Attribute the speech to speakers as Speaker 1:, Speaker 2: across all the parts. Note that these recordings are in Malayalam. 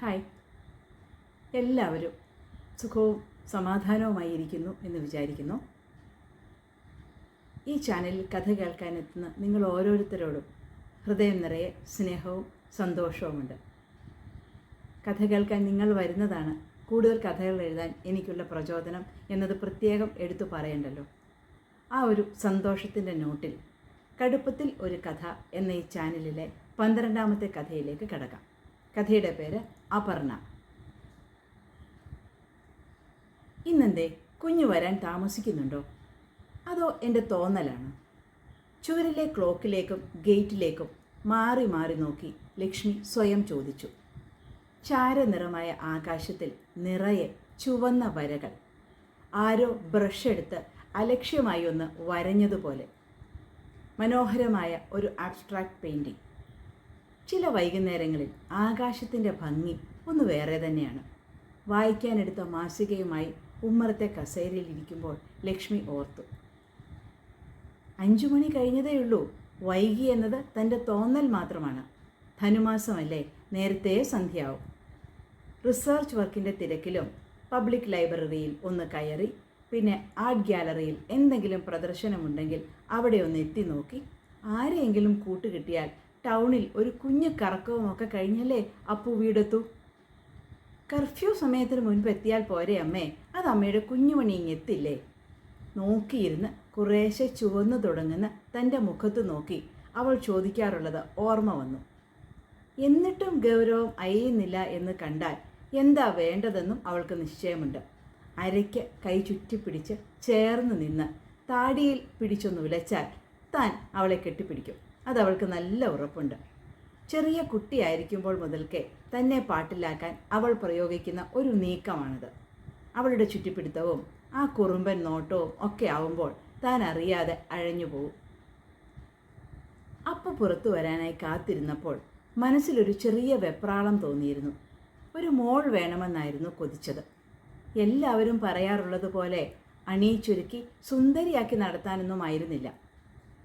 Speaker 1: ഹായ്. എല്ലാവരും സുഖവും സമാധാനവുമായി ഇരിക്കുന്നു എന്ന് വിചാരിക്കുന്നു. ഈ ചാനലിൽ കഥ കേൾക്കാനെത്തുന്ന നിങ്ങൾ ഓരോരുത്തരോടും ഹൃദയം നിറയെ സ്നേഹവും സന്തോഷവുമുണ്ട്. കഥ കേൾക്കാൻ നിങ്ങൾ വരുന്നതാണ് കൂടുതൽ കഥകൾ എഴുതാൻ എനിക്കുള്ള പ്രചോദനം എന്നത് പ്രത്യേകം എടുത്തു പറയണ്ടല്ലോ. ആ ഒരു സന്തോഷത്തിന്റെ നോട്ടിൽ കടുപ്പത്തിൽ ഒരു കഥ എന്ന ഈ ചാനലിലെ പന്ത്രണ്ടാമത്തെ കഥയിലേക്ക് കടക്കാം. കഥയുടെ പേര് അപർണ. ഇന്നെന്തേ? കുഞ്ഞു വരാൻ താമസിക്കുന്നുണ്ടോ? അതോ എന്റെ തോന്നലാണ്? ചുവരിലെ ക്ലോക്കിലേക്കും ഗേറ്റിലേക്കും മാറി മാറി നോക്കി ലക്ഷ്മി സ്വയം ചോദിച്ചു. ചാരനിറമായ ആകാശത്തിൽ നിറയെ ചുവന്ന വരകൾ. ആരോ ബ്രഷ് എടുത്ത് അലക്ഷ്യമായി ഒന്ന് വരഞ്ഞതുപോലെ. മനോഹരമായ ഒരു ആബ്സ്ട്രാക്ട് പെയിന്റിംഗ് ചില വൈകുന്നേരങ്ങളിൽ ആകാശത്തിന്റെ ഭംഗി ഒന്ന് വേറെ തന്നെയാണ്. വായിക്കാനെടുത്ത മാസികയുമായി ഉമ്മറത്തെ കസേരയിൽ ഇരിക്കുമ്പോൾ ലക്ഷ്മി ഓർത്തു. അഞ്ചു മണി കഴിഞ്ഞതേ ഉള്ളൂ. വൈകി എന്നത് തന്റെ തോന്നൽ മാത്രമാണ്. ധനുമാസമല്ലേ? നേരത്തെ സന്ധ്യയാവും. റിസർച്ച് വർക്കിന്റെ തിരക്കിലും പബ്ലിക് ലൈബ്രറിയിൽ ഒന്ന് കയറി പിന്നെ ആർട്ട് ഗ്യാലറിയിൽ എന്തെങ്കിലും പ്രദർശനമുണ്ടെങ്കിൽ അവിടെ ഒന്ന് എത്തി നോക്കി. ആരെയെങ്കിലും കൂട്ടുകിട്ടിയാൽ ടൗണിൽ ഒരു കുഞ്ഞു കറക്കവും ഒക്കെ കഴിഞ്ഞല്ലേ അപ്പു വീടെത്തു? കർഫ്യൂ സമയത്തിന് മുൻപ് എത്തിയാൽ പോരെ അമ്മേ. അത് അമ്മയുടെ കുഞ്ഞുമണി ഇങ്ങെത്തില്ലേ നോക്കിയിരുന്ന് കുറേശ്ശെ ചുവന്നു തുടങ്ങുന്ന തന്റെ മുഖത്ത് നോക്കി അവൾ ചോദിക്കാറുള്ളത് ഓർമ്മ വന്നു. എന്നിട്ടും ഗൗരവം അയ്യുന്നില്ല എന്ന് കണ്ടാൽ എന്താ വേണ്ടതെന്നും അവൾക്ക് നിശ്ചയമുണ്ട്. അരയ്ക്ക് കൈ ചുറ്റിപ്പിടിച്ച് ചേർന്ന് നിന്ന് താടിയിൽ പിടിച്ചൊന്ന് വിലച്ചാൽ താൻ അവളെ കെട്ടിപ്പിടിക്കും. അത് അവൾക്ക് നല്ല ഉറപ്പുണ്ട്. ചെറിയ കുട്ടിയായിരിക്കുമ്പോൾ മുതൽക്കേ തന്നെ പാട്ടിലാക്കാൻ അവൾ പ്രയോഗിക്കുന്ന ഒരു നീക്കമാണിത്. അവളുടെ ചുറ്റിപ്പിടുത്തവും ആ കുറുമ്പൻ നോട്ടവും ഒക്കെ ആവുമ്പോൾ താൻ അറിയാതെ അഴഞ്ഞു പോകും അപ്പ പുറത്തു വരാനായി കാത്തിരുന്നപ്പോൾ മനസ്സിലൊരു ചെറിയ വെപ്രാളം തോന്നിയിരുന്നു. ഒരു മോൾ വേണമെന്നായിരുന്നു കൊതിച്ചത്. എല്ലാവരും പറയാറുള്ളതുപോലെ അണിയിച്ചൊരുക്കി സുന്ദരിയാക്കി നടത്താനൊന്നും ആയിരുന്നില്ല.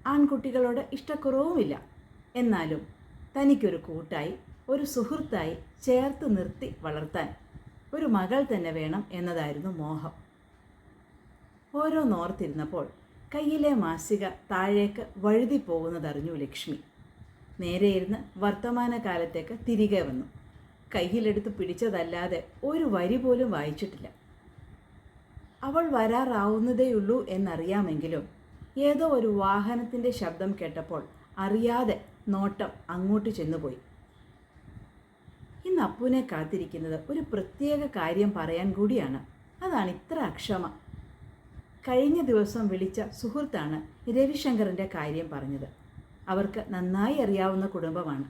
Speaker 1: ആൺകുട്ടികളോട് ഇഷ്ടക്കുറവുമില്ല. എന്നാലും തനിക്കൊരു കൂട്ടായി ഒരു സുഹൃത്തായി ചേർത്ത് നിർത്തി വളർത്താൻ ഒരു മകൾ തന്നെ വേണം എന്നതായിരുന്നു മോഹം. ഓരോ നോർത്തിരുന്നപ്പോൾ കയ്യിലെ മാസിക താഴേക്ക് വഴുതി പോകുന്നതറിഞ്ഞു ലക്ഷ്മി. നേരെ ഇരുന്ന് വർത്തമാനകാലത്തേക്ക് തിരികെ വന്നു. കയ്യിലെടുത്ത് പിടിച്ചതല്ലാതെ ഒരു വരി പോലും വായിച്ചിട്ടില്ല. അവൾ വരാറാവുന്നതേയുള്ളൂ എന്നറിയാമെങ്കിലും ഏതോ ഒരു വാഹനത്തിന്റെ ശബ്ദം കേട്ടപ്പോൾ അറിയാതെ നോട്ടം അങ്ങോട്ട് ചെന്നുപോയി. ഇന്ന് അപ്പുവിനെ കാത്തിരിക്കുന്നത് ഒരു പ്രത്യേക കാര്യം പറയാൻ കൂടിയാണ്. അതാണ് ഇത്ര അക്ഷമ. കഴിഞ്ഞ ദിവസം വിളിച്ച സുഹൃത്താണ് രവിശങ്കറിന്റെ കാര്യം പറഞ്ഞത്. അവർക്ക് നന്നായി അറിയാവുന്ന കുടുംബമാണ്.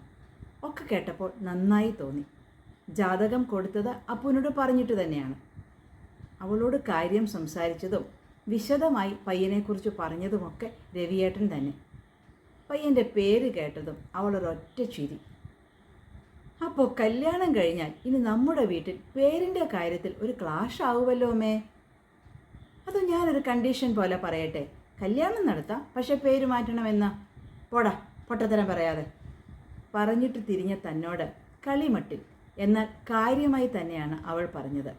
Speaker 1: ഒക്കെ കേട്ടപ്പോൾ നന്നായി തോന്നി. ജാതകം കൊടുത്തത് അപ്പുവിനോട് പറഞ്ഞിട്ട് തന്നെയാണ്. അവളോട് കാര്യം സംസാരിച്ചതും വിശദമായി പയ്യനെക്കുറിച്ച് പറഞ്ഞതുമൊക്കെ രവിയേട്ടൻ തന്നെ. പയ്യന്റെ പേര് കേട്ടതും അവളൊരൊറ്റ ചിരി. അപ്പോൾ കല്യാണം കഴിഞ്ഞാൽ ഇനി നമ്മുടെ വീട്ടിൽ പേരിന്റെ കാര്യത്തിൽ ഒരു ക്ലാഷ് ആവുമല്ലോ മേ അത് ഞാനൊരു കണ്ടീഷൻ പോലെ പറയട്ടെ? കല്യാണം നടത്താം പക്ഷെ പേര് മാറ്റണമെന്ന? പോടാ പൊട്ടത്തരം പറയാതെ. പറഞ്ഞിട്ട് തിരിഞ്ഞ തന്നോട് കളിമട്ടിൽ എന്നാൽ കാര്യമായി തന്നെയാണ് അവൾ പറഞ്ഞത്.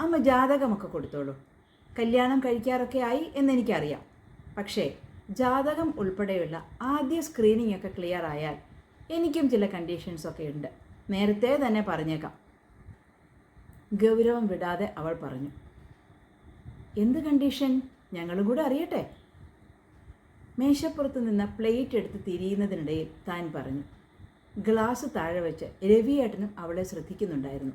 Speaker 1: അമ്മ ജാതകമൊക്കെ കൊടുത്തോളൂ. കല്യാണം കഴിക്കാറൊക്കെ ആയി എന്നെനിക്കറിയാം. പക്ഷേ ജാതകം ഉൾപ്പെടെയുള്ള ആദ്യ സ്ക്രീനിംഗ് ഒക്കെ ക്ലിയർ ആയാൽ എനിക്കും ചില കണ്ടീഷൻസൊക്കെ ഉണ്ട്. നേരത്തെ തന്നെ പറഞ്ഞേക്കാം. ഗൗരവം വിടാതെ അവൾ പറഞ്ഞു. എന്ത് കണ്ടീഷൻ ഞങ്ങളും കൂടെ അറിയട്ടെ? മേശപ്പുറത്ത് നിന്ന് പ്ലേറ്റ് എടുത്ത് തിരിയുന്നതിനിടയിൽ താൻ പറഞ്ഞു. ഗ്ലാസ് താഴെ വെച്ച് രവിയേട്ടനും അവളെ ശ്രദ്ധിക്കുന്നുണ്ടായിരുന്നു.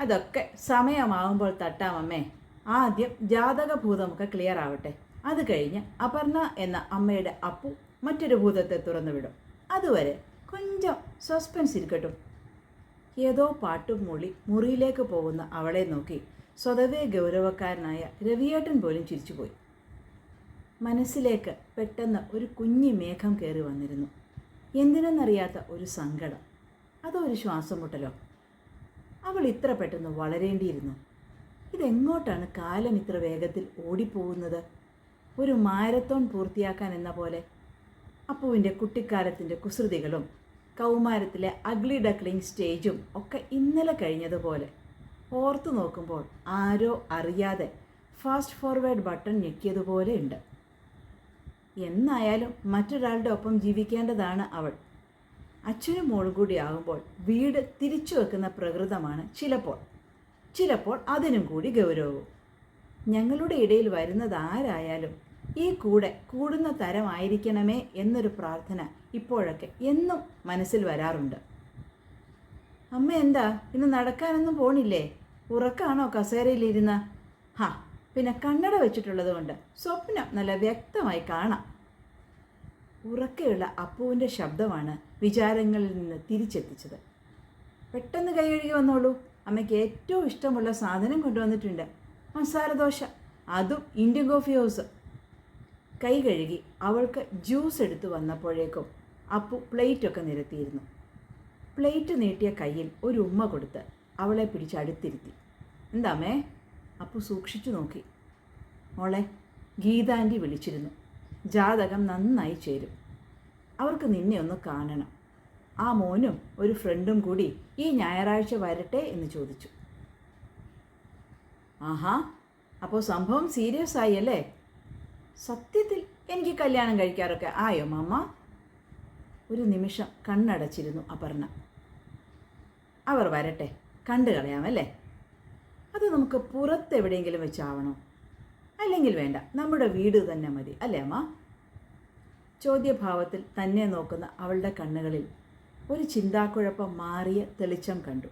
Speaker 1: അതൊക്കെ സമയമാകുമ്പോൾ തട്ടാമമ്മേ ആദ്യം ജാതകഭൂതമൊക്കെ ക്ലിയർ ആവട്ടെ. അത് കഴിഞ്ഞ് അപർണ എന്ന അമ്മയുടെ അപ്പു മറ്റൊരു ഭൂതത്തെ തുറന്നുവിടും. അതുവരെ കൊഞ്ചം സസ്പെൻസ് ഇരിക്കട്ടും. ഏതോ പാട്ടും മൂളി മുറിയിലേക്ക് പോകുന്ന അവളെ നോക്കി സ്വതവേ ഗൗരവക്കാരനായ രവിയേട്ടൻ പോലും ചിരിച്ചുപോയി. മനസ്സിലേക്ക് പെട്ടെന്ന് ഒരു കുഞ്ഞി മേഘം കയറി വന്നിരുന്നു. എന്തിനെന്നറിയാത്ത ഒരു സങ്കടം. അതോ ഒരു ശ്വാസം മുട്ടലോ? അവൾ ഇത്ര പെട്ടെന്ന് വളരേണ്ടിയിരുന്നു. ഇതെങ്ങോട്ടാണ് കാലം ഇത്ര വേഗത്തിൽ ഓടിപ്പോകുന്നത്? ഒരു മാരത്തോൺ പൂർത്തിയാക്കാൻ എന്ന പോലെ. അപ്പുവിന്റെ കുട്ടിക്കാലത്തിന്റെ കുസൃതികളും കൗമാരത്തിലെ അഗ്ലി ഡക്ലിംഗ് സ്റ്റേജും ഒക്കെ ഇന്നലെ കഴിഞ്ഞതുപോലെ. ഓർത്തു നോക്കുമ്പോൾ ആരോ അറിയാതെ ഫാസ്റ്റ് ഫോർവേഡ് ബട്ടൺ ഞെക്കിയതുപോലെ ഉണ്ട്. എന്നായാലും മറ്റൊരാളുടെ ഒപ്പം ജീവിക്കേണ്ടതാണ് അവൾ. അച്ഛനും മോളും കൂടി ആകുമ്പോൾ വീട് തിരിച്ചു വെക്കുന്ന പ്രകൃതമാണ് ചിലപ്പോൾ. ചിലപ്പോൾ അതിനും കൂടി ഗൗരവവും. ഞങ്ങളുടെ ഇടയിൽ വരുന്നത് ആരായാലും ഈ കൂടെ കൂടുന്ന തരമായിരിക്കണമേ എന്നൊരു പ്രാർത്ഥന ഇപ്പോഴൊക്കെ എന്നും മനസ്സിൽ വരാറുണ്ട്. അമ്മ എന്താ? ഇന്ന് നടക്കാനൊന്നും പോണില്ലേ? ഉറക്കാണോ കസേരയിലിരുന്ന? ഹാ പിന്നെ കണ്ണട വെച്ചിട്ടുള്ളത് കൊണ്ട് സ്വപ്നം നല്ല വ്യക്തമായി കാണാം. ഉറക്കെയുള്ള അപ്പുവിന്റെ ശബ്ദമാണ് വിചാരങ്ങളിൽ നിന്ന് തിരിച്ചെത്തിച്ചത്. പെട്ടെന്ന് കൈ കഴുകി വന്നോളൂ. അമ്മയ്ക്ക് ഏറ്റവും ഇഷ്ടമുള്ള സാധനം കൊണ്ടുവന്നിട്ടുണ്ട്. മസാലദോശ അതും ഇന്ത്യൻ കോഫി ഹൗസ്. കൈ കഴുകി അവൾക്ക് ജ്യൂസ് എടുത്തു വന്നപ്പോഴേക്കും അപ്പു പ്ലേറ്റൊക്കെ നിരത്തിയിരുന്നു. പ്ലേറ്റ് നീട്ടിയ കയ്യിൽ ഒരു ഉമ്മ കൊടുത്ത് അവളെ പിടിച്ച് അടുത്തിരുത്തി. എന്താമേ അപ്പു സൂക്ഷിച്ചു നോക്കി. മോളെ ഗീതാന്റി വിളിച്ചിരുന്നു. ജാതകം നന്നായി ചേരും. അവർക്ക് നിന്നെ ഒന്ന് കാണണം. ആ മോനും ഒരു ഫ്രണ്ടും കൂടി ഈ ഞായറാഴ്ച വരട്ടെ എന്ന് ചോദിച്ചു. ആഹാ അപ്പോൾ സംഭവം സീരിയസ് ആയി അല്ലേ? സത്യത്തിൽ എനിക്ക് കല്യാണം കഴിക്കാറൊക്കെ ആയോ മാമ? ഒരു നിമിഷം കണ്ണടച്ചിരുന്നു അപർണ. അവർ വരട്ടെ കണ്ടു കളയാമല്ലേ അത് നമുക്ക് പുറത്തെവിടെയെങ്കിലും വെച്ചാവണോ? അല്ലെങ്കിൽ വേണ്ട. നമ്മുടെ വീട് തന്നെ മതി. അല്ലേ അമ്മ? ചോദ്യഭാവത്തിൽ തന്നെ നോക്കുന്ന അവളുടെ കണ്ണുകളിൽ ഒരു ചിന്താക്കുഴപ്പം മാറിയ തെളിച്ചം കണ്ടു.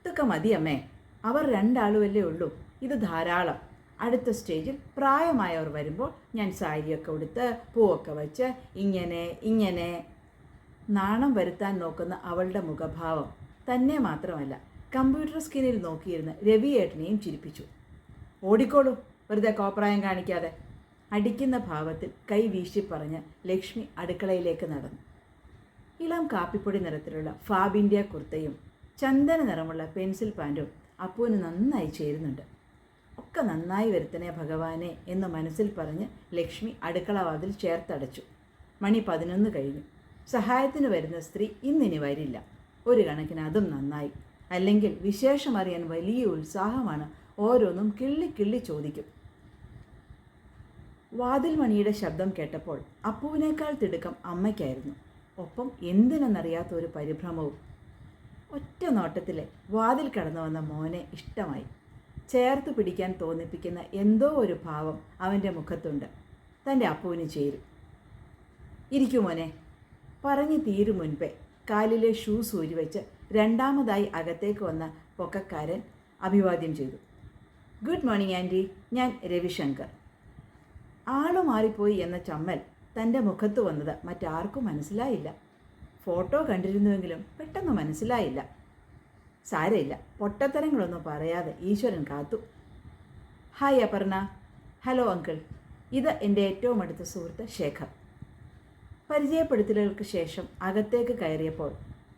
Speaker 1: ഇതൊക്കെ മതി അമ്മേ. അവർ രണ്ടാളുമല്ലേ ഉള്ളൂ. ഇത് ധാരാളം. അടുത്ത സ്റ്റേജിൽ പ്രായമായവർ വരുമ്പോൾ ഞാൻ സാരിയൊക്കെ ഉടുത്ത് പൂവൊക്കെ വെച്ച് ഇങ്ങനെ ഇങ്ങനെ. നാണം വരുത്താൻ നോക്കുന്ന അവളുടെ മുഖഭാവം തന്നെ മാത്രമല്ല കമ്പ്യൂട്ടർ സ്ക്രീനിൽ നോക്കിയിരുന്ന രവിയേട്ടനെയും ചിരിപ്പിച്ചു. ഓടിക്കോളൂ. വെറുതെ കോപ്രായം കാണിക്കാതെ. അടിക്കുന്ന ഭാവത്തിൽ കൈ വീശി പറഞ്ഞ് ലക്ഷ്മി അടുക്കളയിലേക്ക് നടന്നു. ഇളം കാപ്പിപ്പൊടി നിറത്തിലുള്ള ഫാബിന്റെ കുർത്തയും ചന്ദന നിറമുള്ള പെൻസിൽ പാന്റും അപ്പുവിന് നന്നായി ചേരുന്നുണ്ട്. ഒക്കെ നന്നായി വരുത്തണേ ഭഗവാനെ എന്ന് മനസ്സിൽ പറഞ്ഞ് ലക്ഷ്മി അടുക്കളവാതിൽ ചേർത്തടച്ചു. മണി പതിനൊന്ന് കഴിഞ്ഞു. സഹായത്തിന് വരുന്ന സ്ത്രീ ഇന്നിനി വരില്ല. ഒരു കണക്കിന് അതും നന്നായി. അല്ലെങ്കിൽ വിശേഷമറിയാൻ വലിയ ഉത്സാഹമാണ് ഓരോന്നും കിള്ളി കിള്ളി ചോദിക്കും. വാതിൽ മണിയുടെ ശബ്ദം കേട്ടപ്പോൾ അപ്പുവിനേക്കാൾ തിടുക്കം അമ്മയ്ക്കായിരുന്നു. ഒപ്പം എന്തിനെന്നറിയാത്ത ഒരു പരിഭ്രമവും. ഒറ്റ നോട്ടത്തിലെ വാതിൽ കടന്നു വന്ന മോനെ ഇഷ്ടമായി. ചേർത്ത് പിടിക്കാൻ തോന്നിപ്പിക്കുന്ന എന്തോ ഒരു ഭാവം അവന്റെ മുഖത്തുണ്ട്. തന്റെ അപ്പുവിന് ചേരും. ഇരിക്കൂ മോനെ. പറഞ്ഞു തീരും മുൻപേ കാലിലെ ഷൂസ് ഊരിവെച്ച് രണ്ടാമതായി അകത്തേക്ക് വന്ന പൊക്കക്കാരൻ അഭിവാദ്യം ചെയ്തു. ഗുഡ് മോർണിംഗ് ആന്റി ഞാൻ രവിശങ്കർ. ആൾ മാറിപ്പോയി എന്ന ചമ്മൽ തന്റെ മുഖത്ത് വന്നത് മറ്റാർക്കും മനസ്സിലായില്ല. ഫോട്ടോ കണ്ടിരുന്നുവെങ്കിലും പെട്ടെന്ന് മനസ്സിലായില്ല. സാരയില്ല പൊട്ടത്തരങ്ങളൊന്നും പറയാതെ ഈശ്വരൻ കാത്തു. ഹായ് അപർണ. ഹലോ അങ്കിൾ ഇത് എന്റെ ഏറ്റവും അടുത്ത സുഹൃത്ത് ശേഖർ. പരിചയപ്പെടുത്തലുകൾക്ക് ശേഷം അകത്തേക്ക് കയറിയപ്പോൾ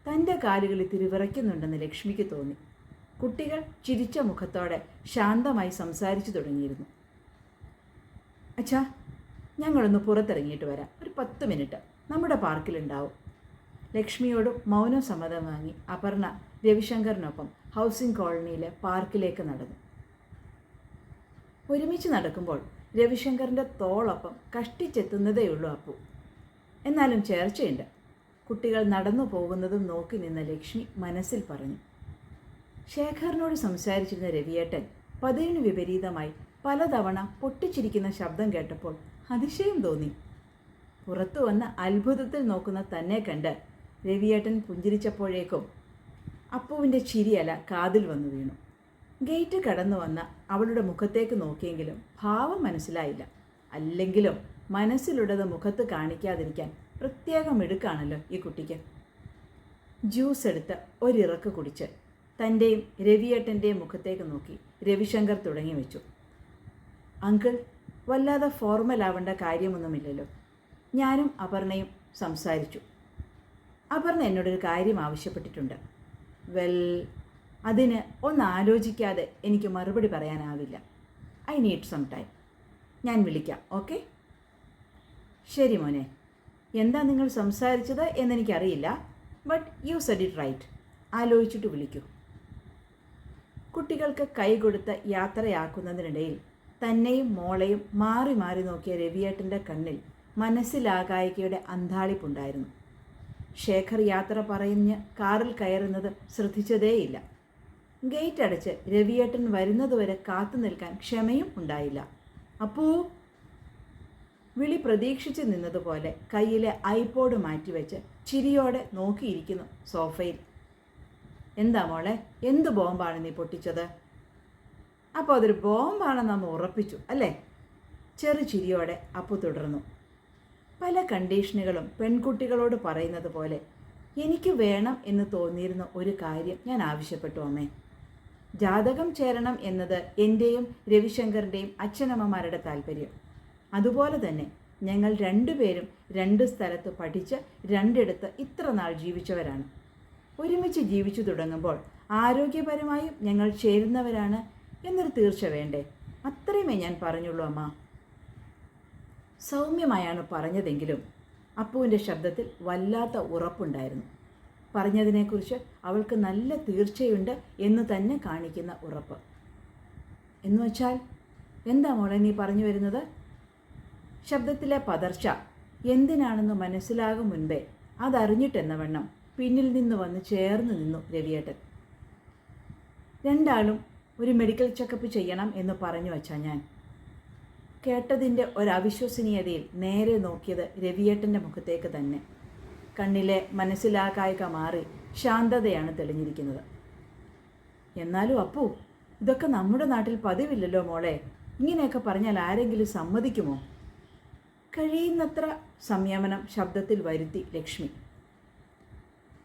Speaker 1: തന്റെ കാലുകളിൽ തിരിവിറയ്ക്കുന്നുണ്ടെന്ന് ലക്ഷ്മിക്ക് തോന്നി. കുട്ടികൾ ചിരിച്ച മുഖത്തോടെ ശാന്തമായി സംസാരിച്ചു തുടങ്ങിയിരുന്നു. അച്ഛാ ഞങ്ങളൊന്ന് പുറത്തിറങ്ങിയിട്ട് വരാം. ഒരു പത്ത് മിനിറ്റ്. നമ്മുടെ പാർക്കിലുണ്ടാവും. ലക്ഷ്മിയോട് മൗനം സമ്മതം വാങ്ങി അപർണ രവിശങ്കറിനൊപ്പം ഹൗസിംഗ് കോളനിയിലെ പാർക്കിലേക്ക് നടന്നു. ഒരുമിച്ച് നടക്കുമ്പോൾ രവിശങ്കറിന്റെ തോളൊപ്പം കഷ്ടിച്ചെത്തുന്നതേയുള്ളൂ അപ്പു. എന്നാലും ചേർച്ചയുണ്ട്. കുട്ടികൾ നടന്നു പോകുന്നതും നോക്കി നിന്ന ലക്ഷ്മി മനസ്സിൽ പറഞ്ഞു. ശേഖറിനോട് സംസാരിച്ചിരുന്ന രവിയേട്ടൻ പതിവിന് വിപരീതമായി പലതവണ പൊട്ടിച്ചിരിക്കുന്ന ശബ്ദം കേട്ടപ്പോൾ അതിശയം തോന്നി. പുറത്തു വന്ന് അത്ഭുതത്തിൽ നോക്കുന്ന തന്നെ കണ്ട് രവിയേട്ടൻ പുഞ്ചിരിച്ചപ്പോഴേക്കും അപ്പുവിന്റെ ചിരിയല കാതിൽ വന്നു വീണു. ഗേറ്റ് കടന്നു വന്ന അവളുടെ മുഖത്തേക്ക് നോക്കിയെങ്കിലും ഭാവം മനസ്സിലായില്ല. അല്ലെങ്കിലും മനസ്സിലുള്ളത് മുഖത്ത് കാണിക്കാതിരിക്കാൻ പ്രത്യേകം എടുക്കാണല്ലോ ഈ കുട്ടിക്ക്. ജ്യൂസ് എടുത്ത് ഒരിറക്ക് കുടിച്ച് തന്റെയും രവിയേട്ടന്റെയും മുഖത്തേക്ക് നോക്കി രവിശങ്കർ തുടങ്ങി വെച്ചു. അങ്കിൾ വല്ലാതെ ഫോർമൽ ആവേണ്ട കാര്യമൊന്നുമില്ലല്ലോ. ഞാനും അപർണയും സംസാരിച്ചു. അപർണ എന്നോടൊരു കാര്യം ആവശ്യപ്പെട്ടിട്ടുണ്ട്. വെൽ അതിന് ഒന്ന് ആലോചിക്കാതെ എനിക്ക് മറുപടി പറയാനാവില്ല. I need some time. ഞാൻ വിളിക്കാം ഓക്കെ? ശരി മോനെ. എന്താ നിങ്ങൾ സംസാരിച്ചത് എന്നെനിക്കറിയില്ല but you said it right. ആലോചിച്ചിട്ട് വിളിക്കൂ. കുട്ടികൾക്ക് കൈ കൊടുത്ത് യാത്രയാക്കുന്നതിനിടയിൽ തന്നെയും മോളെയും മാറി മാറി നോക്കിയ രവിയേട്ടന്റെ കണ്ണിൽ മനസ്സിലാകായികയുടെ അന്താളിപ്പുണ്ടായിരുന്നു ശേഖർ യാത്ര പറഞ്ഞ് കാറിൽ കയറുന്നത് ശ്രദ്ധിച്ചതേയില്ല. ഗേറ്റ് അടച്ച് രവിയേട്ടൻ വരുന്നതുവരെ കാത്തു നിൽക്കാൻ ക്ഷമയും ഉണ്ടായില്ല. അപ്പൂ വിളി പ്രതീക്ഷിച്ച് നിന്നതുപോലെ കയ്യിലെ ഐപോഡ് മാറ്റിവെച്ച് ചിരിയോടെ നോക്കിയിരിക്കുന്നു സോഫയിൽ. എന്താ മോളെ? എന്ത് ബോംബാണ് നീ പൊട്ടിച്ചത്? അപ്പോൾ അതൊരു ബോംബാണെന്ന് അമ്മ ഉറപ്പിച്ചു അല്ലേ? ചെറു ചിരിയോടെ അപ്പു തുടർന്നു. പല കണ്ടീഷനുകളും പെൺകുട്ടികളോട് പറയുന്നത് പോലെ എനിക്ക് വേണം എന്ന് തോന്നിയിരുന്ന ഒരു കാര്യം ഞാൻ ആവശ്യപ്പെട്ടു അമ്മേ. ജാതകം ചേരണം എന്നത് എന്റെയും രവിശങ്കറിന്റെയും അച്ഛനമ്മമാരുടെ താല്പര്യം. അതുപോലെ തന്നെ ഞങ്ങൾ രണ്ടുപേരും രണ്ട് സ്ഥലത്ത് പഠിച്ച് രണ്ടിടത്ത് ഇത്ര നാൾ ജീവിച്ചവരാണ്. ഒരുമിച്ച് ജീവിച്ചു തുടങ്ങുമ്പോൾ ആരോഗ്യപരമായും ഞങ്ങൾ ചേരുന്നവരാണ് എന്നൊരു തീർച്ച വേണ്ടേ? അത്രയുമേ ഞാൻ പറഞ്ഞുള്ളൂ അമ്മ. സൗമ്യമായാണ് പറഞ്ഞതെങ്കിലും അപ്പുവിന്റെ ശബ്ദത്തിൽ വല്ലാത്ത ഉറപ്പുണ്ടായിരുന്നു. പറഞ്ഞതിനെക്കുറിച്ച് അവൾക്ക് നല്ല തീർച്ചയുണ്ട് എന്ന് തന്നെ കാണിക്കുന്ന ഉറപ്പ്. എന്ന് എന്നുവച്ചാൽ എന്താ മോളെ നീ പറഞ്ഞു വരുന്നത്? ശബ്ദത്തിലെ പതർച്ച എന്തിനാണെന്ന് മനസ്സിലാകും മുൻപേ അതറിഞ്ഞിട്ടെന്ന വണ്ണം പിന്നിൽ നിന്ന് വന്ന് ചേർന്ന് നിന്നു രവിയേട്ടൻ. രണ്ടാളും ഒരു മെഡിക്കൽ ചെക്കപ്പ് ചെയ്യണം എന്ന് പറഞ്ഞു വച്ചാ ഞാൻ. കേട്ടതിന്റെ ഒരവിശ്വസനീയതയിൽ നേരെ നോക്കിയത് രവിയേട്ടന്റെ മുഖത്തേക്ക് തന്നെ. കണ്ണിലെ മനസ്സിലാകായിക മാറി ശാന്തതയാണ് തെളിഞ്ഞിരിക്കുന്നത്. എന്നാലും അപ്പു ഇതൊക്കെ നമ്മുടെ നാട്ടിൽ പതിവില്ലല്ലോ മോളെ. ഇങ്ങനെയൊക്കെ പറഞ്ഞാൽ ആരെങ്കിലും സമ്മതിക്കുമോ? കഴിയുന്നത്ര സംയമനം ശബ്ദത്തിൽ വരുത്തി ലക്ഷ്മി.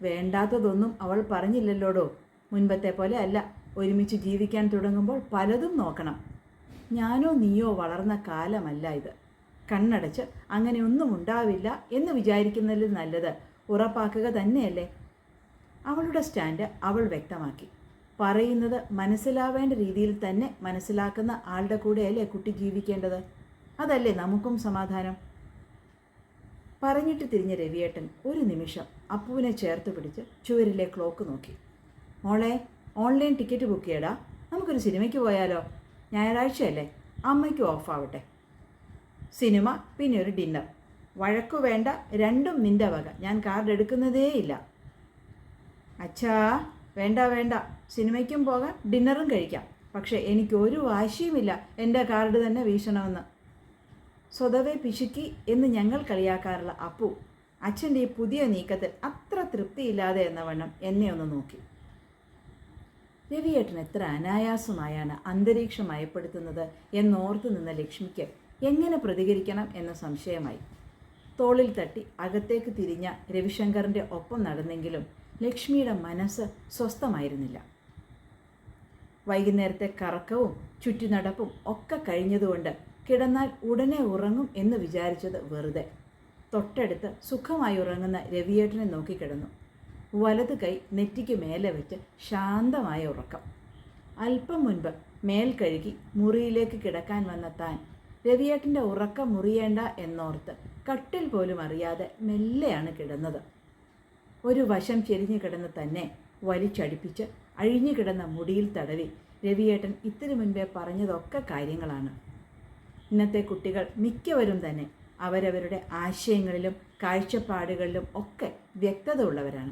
Speaker 1: വേണ്ടാത്തതൊന്നും അവൾ പറഞ്ഞില്ലല്ലോടോ? മുൻപത്തെ പോലെ അല്ല. ഒരുമിച്ച് ജീവിക്കാൻ തുടങ്ങുമ്പോൾ പലതും നോക്കണം. ഞാനോ നീയോ വളർന്ന കാലമല്ല ഇത്. കണ്ണടച്ച് അങ്ങനെ ഒന്നും ഉണ്ടാവില്ല എന്ന് വിചാരിക്കുന്നതിൽ നല്ലത് ഉറപ്പാക്കുക തന്നെയല്ലേ? അവളുടെ സ്റ്റാൻഡ് അവൾ വ്യക്തമാക്കി. പറയുന്നത് മനസ്സിലാവേണ്ട രീതിയിൽ തന്നെ മനസ്സിലാക്കുന്ന ആളുടെ കൂടെയല്ലേ കുട്ടി ജീവിക്കേണ്ടത്? അതല്ലേ നമുക്കും സമാധാനം? പറഞ്ഞിട്ട് തിരിഞ്ഞ രവിയേട്ടൻ ഒരു നിമിഷം അപ്പുവിനെ ചേർത്ത് പിടിച്ച് ചുവരിലെ ക്ലോക്ക് നോക്കി. മോളെ ഓൺലൈൻ ടിക്കറ്റ് ബുക്ക് ചെയ്യടാ. നമുക്കൊരു സിനിമയ്ക്ക് പോയാലോ? ഞായറാഴ്ചയല്ലേ? അമ്മയ്ക്ക് ഓഫാവട്ടെ സിനിമ പിന്നെ ഒരു ഡിന്നർ വഴക്കു വേണ്ട രണ്ടും നിന്റെ വക. ഞാൻ കാർഡ് എടുക്കുന്നതേയില്ല അച്ഛാ വേണ്ട വേണ്ട. സിനിമയ്ക്കും പോകാം ഡിന്നറും കഴിക്കാം. പക്ഷേ എനിക്കൊരു വാശിയുമില്ല. എന്റെ കാർഡ് തന്നെ വീശണമെന്ന്. സ്വതവേ പിശുക്കി എന്ന് ഞങ്ങൾ കളിയാക്കാറുള്ള അപ്പു അച്ഛന്റെ ഈ പുതിയ നീക്കത്തിൽ അത്ര തൃപ്തിയില്ലാതെ എന്ന വണ്ണം എന്നെ ഒന്ന് നോക്കി. രവിയേട്ടൻ എത്ര അനായാസമായാണ് അന്തരീക്ഷം മയപ്പെടുത്തുന്നത് എന്നോർത്തു നിന്ന ലക്ഷ്മിക്ക് എങ്ങനെ പ്രതികരിക്കണം എന്ന സംശയമായി. തോളിൽ തട്ടി അകത്തേക്ക് തിരിഞ്ഞ രവിശങ്കറിന്റെ ഒപ്പം നടന്നെങ്കിലും ലക്ഷ്മിയുടെ മനസ്സ് സ്വസ്ഥമായിരുന്നില്ല. വൈകുന്നേരത്തെ കറക്കവും ചുറ്റിനടപ്പും ഒക്കെ കഴിഞ്ഞതുകൊണ്ട് കിടന്നാൽ ഉടനെ ഉറങ്ങും എന്ന് വിചാരിച്ചത് വെറുതെ. തൊട്ടടുത്ത് സുഖമായി ഉറങ്ങുന്ന രവിയേട്ടനെ നോക്കിക്കിടന്നു വലത് കൈ നെറ്റിക്ക് മേലെ വെച്ച് ശാന്തമായ ഉറക്കം. അല്പം മുൻപ് മേൽ കഴുകി മുറിയിലേക്ക് കിടക്കാൻ വന്ന താൻ രവിയേട്ടന്റെ ഉറക്കം മുറിയേണ്ട എന്നോർത്ത് കട്ടിൽ പോലും അറിയാതെ മെല്ലെയാണ് കിടന്നത്. ഒരു വശം ചെരിഞ്ഞു കിടന്ന് തന്നെ വലിച്ചടിപ്പിച്ച് അഴിഞ്ഞു കിടന്ന മുടിയിൽ തടവി രവിയേട്ടൻ ഇത്തിരി മുൻപേ പറഞ്ഞതൊക്കെ കാര്യങ്ങളാണ്. ഇന്നത്തെ കുട്ടികൾ മിക്കവരും തന്നെ അവരവരുടെ ആശയങ്ങളിലും കാഴ്ചപ്പാടുകളിലും ഒക്കെ വ്യക്തത ഉള്ളവരാണ്.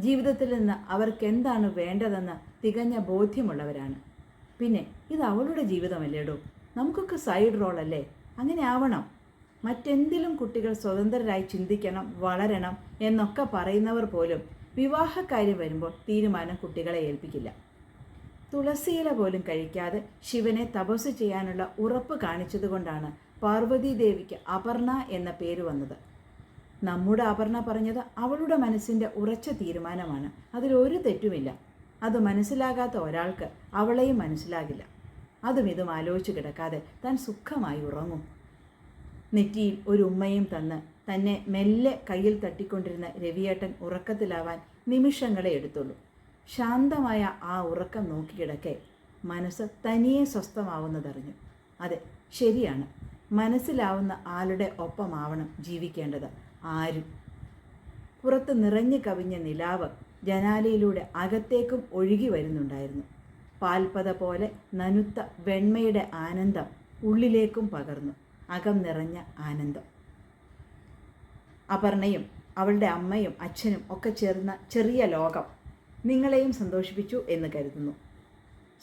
Speaker 1: ജീവിതത്തിൽ നിന്ന് അവർക്ക് എന്താണ് വേണ്ടതെന്ന് തികഞ്ഞ ബോധ്യമുള്ളവരാണ്. പിന്നെ ഇത് അവളുടെ ജീവിതമല്ലേടോ? നമുക്കൊക്കെ സൈഡ് റോളല്ലേ? അങ്ങനെ ആവണം. മറ്റെന്തിലും കുട്ടികൾ സ്വതന്ത്രരായി ചിന്തിക്കണം വളരണം എന്നൊക്കെ പറയുന്നവർ പോലും വിവാഹക്കാര്യം വരുമ്പോൾ തീരുമാനം കുട്ടികളെ ഏൽപ്പിക്കില്ല. തുളസിയില പോലും കഴിക്കാതെ ശിവനെ തപസ് ചെയ്യാനുള്ള ഉറപ്പ് കാണിച്ചതുകൊണ്ടാണ് പാർവതി ദേവിക്ക് അപർണ എന്ന പേര് വന്നത്. നമ്മുടെ അപർണ പറഞ്ഞത് അവളുടെ മനസ്സിന്റെ ഉറച്ച തീരുമാനമാണ്. അതിലൊരു തെറ്റുമില്ല. അത് മനസ്സിലാകാത്ത ഒരാൾക്ക് അവളെയും മനസ്സിലാകില്ല. അതും ഇതും ആലോചിച്ച് കിടക്കാതെ താൻ സുഖമായി ഉറങ്ങും. നെറ്റിയിൽ ഒരു ഉമ്മയും തന്ന് തന്നെ മെല്ലെ കയ്യിൽ തട്ടിക്കൊണ്ടിരുന്ന രവിയേട്ടൻ ഉറക്കത്തിലാവാൻ നിമിഷങ്ങളെ എടുത്തുള്ളൂ. ശാന്തമായ ആ ഉറക്കം നോക്കിക്കിടക്കെ മനസ്സ് തനിയെ സ്വസ്ഥമാവുന്നതറിഞ്ഞു. അതെ ശരിയാണ്. മനസ്സിലാവുന്ന ആളുടെ ഒപ്പമാവണം ജീവിക്കേണ്ടത്. ആരും. പുറത്ത് നിറഞ്ഞു കവിഞ്ഞ നിലാവ് ജനാലയിലൂടെ അകത്തേക്കും ഒഴുകി വരുന്നുണ്ടായിരുന്നു. പാൽപ്പത പോലെ നനുത്ത വെണ്മയുടെ ആനന്ദം ഉള്ളിലേക്കും പകർന്നു. അകം നിറഞ്ഞ ആനന്ദം. അപർണയും അവളുടെ അമ്മയും അച്ഛനും ഒക്കെ ചേർന്ന ചെറിയ ലോകം. നിങ്ങളെയും സന്തോഷിപ്പിച്ചു എന്ന് കരുതുന്നു.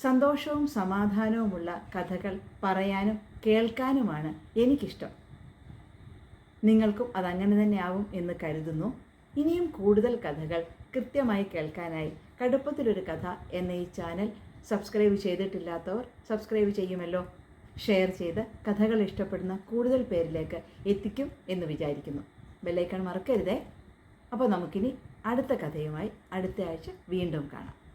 Speaker 1: സന്തോഷവും സമാധാനവുമുള്ള കഥകൾ പറയാനും കേൾക്കാനുമാണ് എനിക്കിഷ്ടം. നിങ്ങൾക്കും അതങ്ങനെ തന്നെ ആവും എന്ന് കരുതുന്നു. ഇനിയും കൂടുതൽ കഥകൾ കൃത്യമായി കേൾക്കാനായി കടുപ്പത്തിലൊരു കഥ എന്ന ഈ ചാനൽ സബ്സ്ക്രൈബ് ചെയ്തിട്ടില്ലാത്തവർ സബ്സ്ക്രൈബ് ചെയ്യുമല്ലോ. ഷെയർ ചെയ്ത് കഥകൾ ഇഷ്ടപ്പെടുന്ന കൂടുതൽ പേരിലേക്ക് എത്തിക്കും എന്ന് വിചാരിക്കുന്നു. ബെല്ലൈക്കൺ മറക്കരുതേ. അപ്പോൾ നമുക്കിനി അടുത്ത കഥയുമായി അടുത്ത ആഴ്ച വീണ്ടും കാണാം.